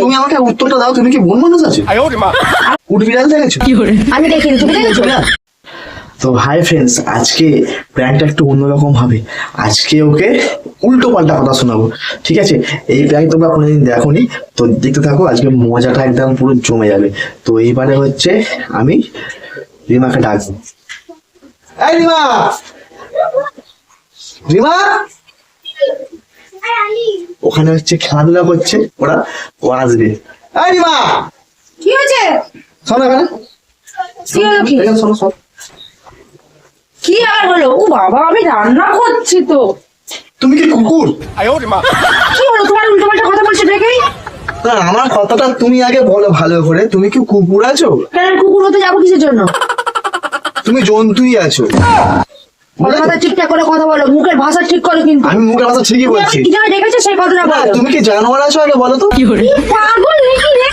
তুমি আমাকে উত্তরটা দাও তুমি কি মানুষ আছো? দেখেছ? আমি দেখিনি তুমি দেখেছ? না। তো হাই ফ্রেন্ডস আজকে প্র্যাঙ্কটা একটু অন্যরকম হবে। আজকে ওকে উল্টো পাল্টা কথা শোনাবো ঠিক আছে? এই প্র্যাঙ্ক তোমরা কোনোদিন দেখোনি তো দেখতে থাকো আজকে মজাটা একদম পুরো জমে যাবে। তো এইবারে হচ্ছে আমি রিমাকে ডাকবো। রিমা! রিমা! ওখানে হচ্ছে খেলাধুলা করছে ওরা ও আসবে কি হয়েছে? কি আর হলো? ও বাবা আমি রান্না করছি তো। তুমি কি কুকুর? কি হলো? তোমার উল্টো পাল্টা কথা বলছো দেখেই আমার কথাটা তুমি আগে বলো ভালো করে। তুমি কি কুকুর আছো? কুকুর হতে যাব কিসের জন্য? তুমি জন্তুই আছো। ঠিকঠাক করে কথা বলো মুখের ভাষা ঠিক করো কিন্তু। আমি মুখের কথা ঠিকই তুমি বলছি। আমাকে কি সেই কথাটা না, বলো? তুমি কি জানোয়ার আছো আগে বলো তো? কি পাগল নাকি রে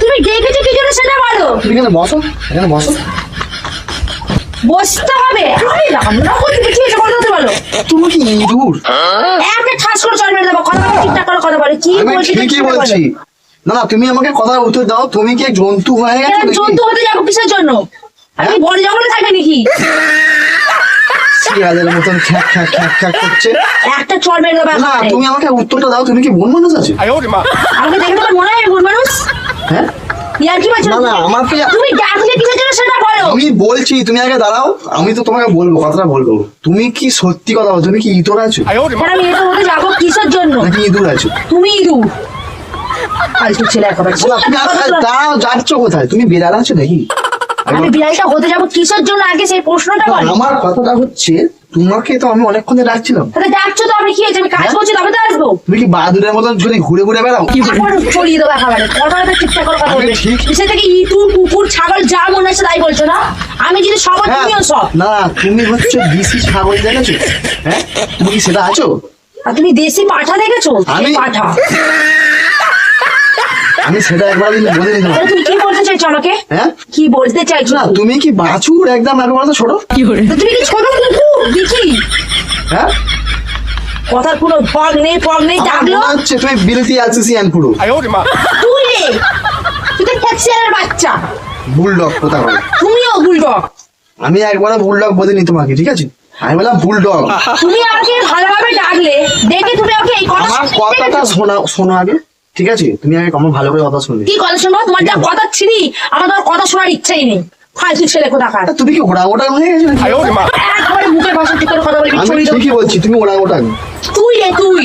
তুমি ডেকেছো কি জন্য সেটা বলো? তুমি এখানে বসো এখানে বসো। বসতে হবে। আমি রান্না করতে কি হয়েছে কথা বলতে বলো। তুমি কি ইঁদুর? একটা ঠাস করে চল মেরে দেবো। কথা বলো ঠিকঠাক করে কথা বলো। কি বলছি ঠিকই বলছি। না না তুমি আমাকে কথা উত্তর দাও। তুমি কি জন্তু হয়ে গেছো? জন্তু হতে যাব কিসের জন্য? আমি বড় জঙ্গলে থাকি নাকি? শিয়ালের মতন খ্যাক খ্যাক খ্যাক খ্যাক করছে। একটা মেরে দেবে না তুমি আমাকে উত্তরটা দাও তুমি কি মানুষ আছো? আমাকে দেখে মনে হয় মানুষ। হ্যাঁ? কথাটা বলব। তুমি কি সত্যি কথা তুমি কি ইতর আছো? কিসের জন্য? তুমি ইঁদুর আছো? তুমি ইঁদুর। ছেলে। দাঁড়াও যাচ্ছ কোথায়? তুমি বেড়াল আছো নাকি? আমি বিড়ালটা হতে যাব কিসের জন্য আগে সেই প্রশ্নটা বলো। আমার কথাটা হচ্ছে তোমাকে তো আমি অনেকক্ষণ ডাকছিলাম। তাহলে ডাকছো তো আমি কি হয়েছে? আমি কাজ করছি তবে তো আসব। তুমি কি বাদুরের মতন ঝুলে ঘুরে ঘুরে বেড়াও? এখন চলিয়ে দেবো একেবারে। কথাটা ঠিকঠাক করে কথা বলবে। সে থেকে ইঁদুর কুকুর ছাগল যা মনে হচ্ছে তাই বলছো না? আমি যদি সব হ্যাঁ, তুমিও সব। না তুমি হচ্ছে দিশি ছাগল দেখেছ? হ্যাঁ? তুমি কি সেটা আছো? আর তুমি দেশি পাঠা দেখেছ? আমি- পাঠা। আমি সেটা একবার বলে দিলাম। তুমি কি বলতে চাইছো আমাকে? হ্যাঁ? কি বলতে চাইছো না তুমি? কি বাছুর একদম একবার তো ছোট? কি করে তুমি কি ছোট দেখি। হ্যাঁ? কথার নেই ফগ নেই আচ্ছা তুমি বিলতি পুরো তুই রে। তুই তো ফ্যাক্সিয়ারের বাচ্চা। বুলডগ কোথা বলে। তুমিও বুলডগ। আমি একবার বুলডগ বলিনি তোমাকে ঠিক আছে? আমি বললাম বুলডগ। তুমি আমাকে ভালোভাবে ডাকলে দেখে তুমি আমাকে এই কথা কথাটা শোনা শোনো আগে। ঠিক আছে? তুমি আগে আমার ভালো করে কথা শুনবে। কি কথা শুনব? তোমার যা কথা ছিনি আমার তোমার কথা শোনার ইচ্ছাই নেই। ফালতু ছেলে কোথাকার? তুমি কি ওড়া ওটা হয়ে গেছো আমার মুখের ভাষা ঠিক করে কথা বলি আমি ঠিকই বলছি তুমি ওড়া ওটা। তুই এ তুই।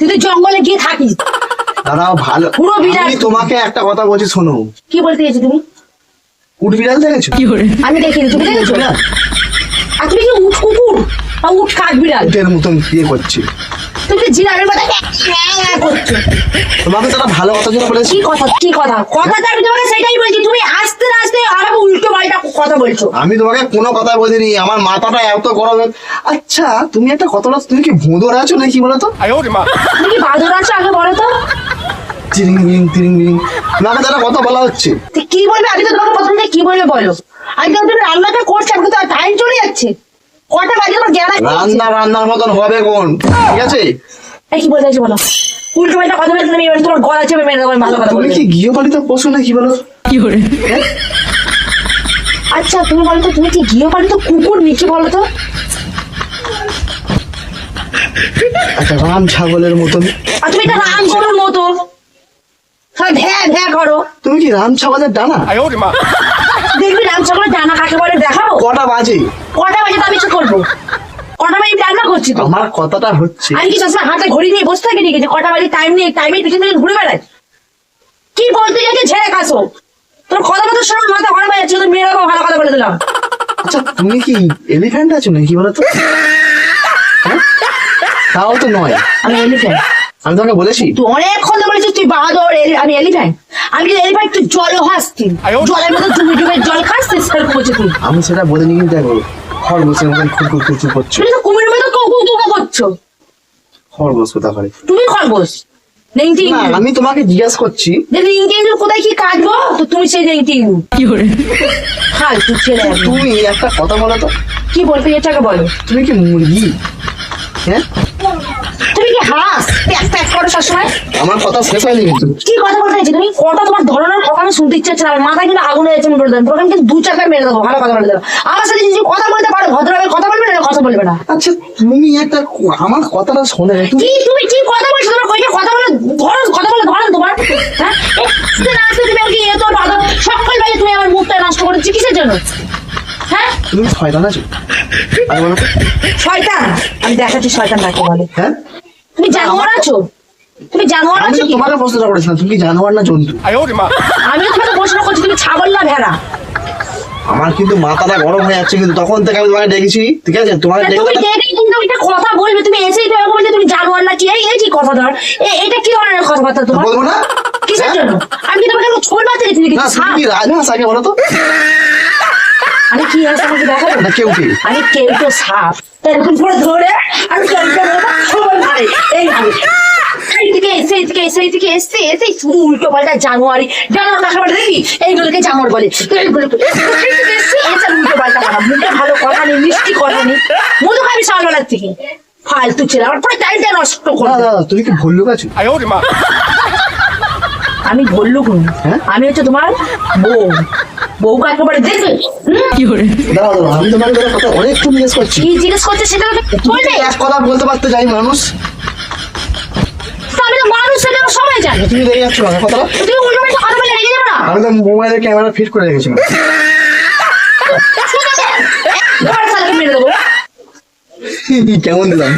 তুই তো জঙ্গলে গিয়ে থাকিস। দাদা ভালো পুরো বিড়াল। তোমাকে একটা কথা বলছি শোনো। কি বলতে গেছো তুমি? উট বিড়াল দেখেছ? কি করে? আমি দেখিনি তুমি দেখেছ? আর তুমি কি উট কুকুর আর উট কাক বিড়াল? এর মতন ইয়ে করছে। তুমি হ্যাঁ করছ তোমাকে ভালো কথা বলেছি। কথা কি কথা? কথাটা আমি তোমাকে সেটাই বলছি তুমি আর উল্টো কথা বলছো। আমি তোমাকে কোনো কথা বলিনি আমার মাথাটা এত গরম। আচ্ছা তুমি একটা কথাটা তুমি কি ভোঁদর আছো নাকি বলো তো? তুমি কি আছো আগে বলো তো। কথা বলা হচ্ছে। কি বলবে? আমি তো তোমাকে প্রথম কি বলবে বলো? আমি তো তুমি রান্নাটা করছি আমি তো টাইম চলে যাচ্ছে। কটা বাজে আমার রান্না রান্নার মতন হবে কোন? ঠিক আছে? বলো? উল্টো কথা তোমার গলা মেরে ভালো কথা তুমি কি নাকি বলো? কি করে? হ্যাঁ? আচ্ছা তুমি বলো তুমি কি গৃহপালিত কুকুর নাকি বলো তো? রাম ছাগলের মতন। আর তুমি এটা রাম ছাগলের মতো। হ্যাঁ ধ্যান করো। তুমি কি রাম ছাগলের ডানা? দেখবি ডানা কাকে বলে দেখাবো? কটা বাজে? কটা বাজে তো আমি কি করব? কটা বাজে রান্না করছি তো। আমার কথাটা হচ্ছে আমি কি সবসময় হাতে ঘড়ি নিয়ে বসে থাকি নাকি যে কটা বাজে টাইম নেই টাইমের পিছনে পিছনে ঘুরে বেড়াই? কি বলতে যাচ্ছে ছেড়ে তোর কথা শোনো মাথা হয়ে যাচ্ছে তোর মেয়েরা ভালো কথা বলে দিলাম। আচ্ছা তুমি কি এলিফ্যান্ট আছো নাকি বলো তো হ্যাঁ? তাও তো নয়। আমি এলিফ্যান্ট আমি তোমাকে বলেছি। তুই অনেকক্ষণ এলি- আমি এলিফ্যান্ট আমি কিন্তু এলিফ্যান্ট তুই। জলও হাসতি জলের মতো ডুবে ডুবে জল খাচ্ছিস সেরকম বলছে তুই। আমি সেটা বলিনি কিন্তু দেখো খরগোশের মতন খুরখুর খুরখুর করছ। তুমি তো কুমির মতো কুকু কুকু করছ। খরগোশ কোথা করে তুমি খরগোশ। আমি তোমাকে জিজ্ঞাসা করছি। কোথায় কি কাটবো? তো তুমি সেই নেংটি হাল তুই ছেলে তুমি একটা কথা বলো তো। কি বলতে এটাকে বলো। তুমি কি মুরগি? হ্যাঁ? তুমি কি হাস প্যাক প্যাক করো সবসময়। আমার কথা শেষ হয়নি কিন্তু। কি কথা বলতে চাইছি তুমি? কটা তোমার ধরনের কথা আমি শুনতে ইচ্ছে হচ্ছে না। আমার মাথায় কিন্তু আগুন হয়েছে আমি বলে দেবো। আমি কিন্তু দু চারটা মেরে দেবো ভালো কথা বলে দেবো। আমার সাথে যদি কথা বলতে পারো ভদ্রভাবে কথা বলবে না কথা বলবে না। আচ্ছা তুমি একটা আমার কথাটা শোনে তুমি কি তুমি কি কথা বলছো? তোমার কইটা কথা বলে ধরো কথা বলে ধরো তোমার হ্যাঁ? তুমি আমাকে এত বাধা সকল বেলা তুমি আমার মুখটা নষ্ট করেছ কিসের জন্য? হ্যাঁ? তুমি শয়তান আছো। আর বলো শয়তান। আমি দেখাচ্ছি শয়তান কাকে বলে। হ্যাঁ? জানোয়ার আছো? তুমি জানোয়ার আমি আছো কি? তোমাকে প্রশ্নটা করেছিলাম তুমি জানোয়ার না জন্তু? আমিও তোমাকে প্রশ্ন করছি তুমি ছাগল না ভেড়া। আমার কিন্তু মাথাটা গরম হয়ে যাচ্ছে কিন্তু তখন থেকে আমি তোমাকে ডেকেছি ঠিক আছে? তোমাকে তা ডেকে কিন্তু একটা কথা বলবে তুমি এসেই তো এরকম তুমি জানোয়ার না কি? এই এই কি কথা ধর? এটা কি ধরনের কথাবার্তা তোমার? বলব না? কিসের হ্যাঁ? জন্য? আমি কি তোমাকে ছোট বাচ্চা দেখছি না নাকি তুমি সাপ কি রাজহাঁস আগে বলো তো। আমি কি আছে আমাকে দেখাবো না কেউ কি? আমি কেউ তো সাপ এরকম করে ধরে দিকে এসে এসে শুধু উল্টো পাল্টা জানুয়ারি বলে দেখি এইগুলোকে জানোয়ার বলে। এই দিকে এসে এসে উল্টো পাল্টা কথা মুখে ভালো কথা নেই মিষ্টি কথা নেই। মধু খাবি সকালবেলার থেকে। ফালতু ছিল আমার পুরো টাইমটা নষ্ট করে না দিল। না তুমি কি ভল্লুক আছো? আমি বললু হ্যাঁ? আমি হচ্ছে তোমার বউ। বউ কাকে বলে দেখবে? দাঁড়াও দাঁড়াও আমি তোমাকে কথা অনেকক্ষণ জিজ্ঞেস করছি। কি জিজ্ঞেস করছে সেটা বলবে তো এক কথা বলতে পারতে যাই মানুষ। তা আমি তো মানুষ সেটা সবাই জানে তুমি রেগে যাচ্ছ না কথাটা তুমি উল্টো পাল্টা কথা বলে রেগে যাবে না? আমি তো মোবাইলের ক্যামেরা ফিট করে রেখেছিলাম ঘর সালকে মেরে দেবো। কেমন দিলাম।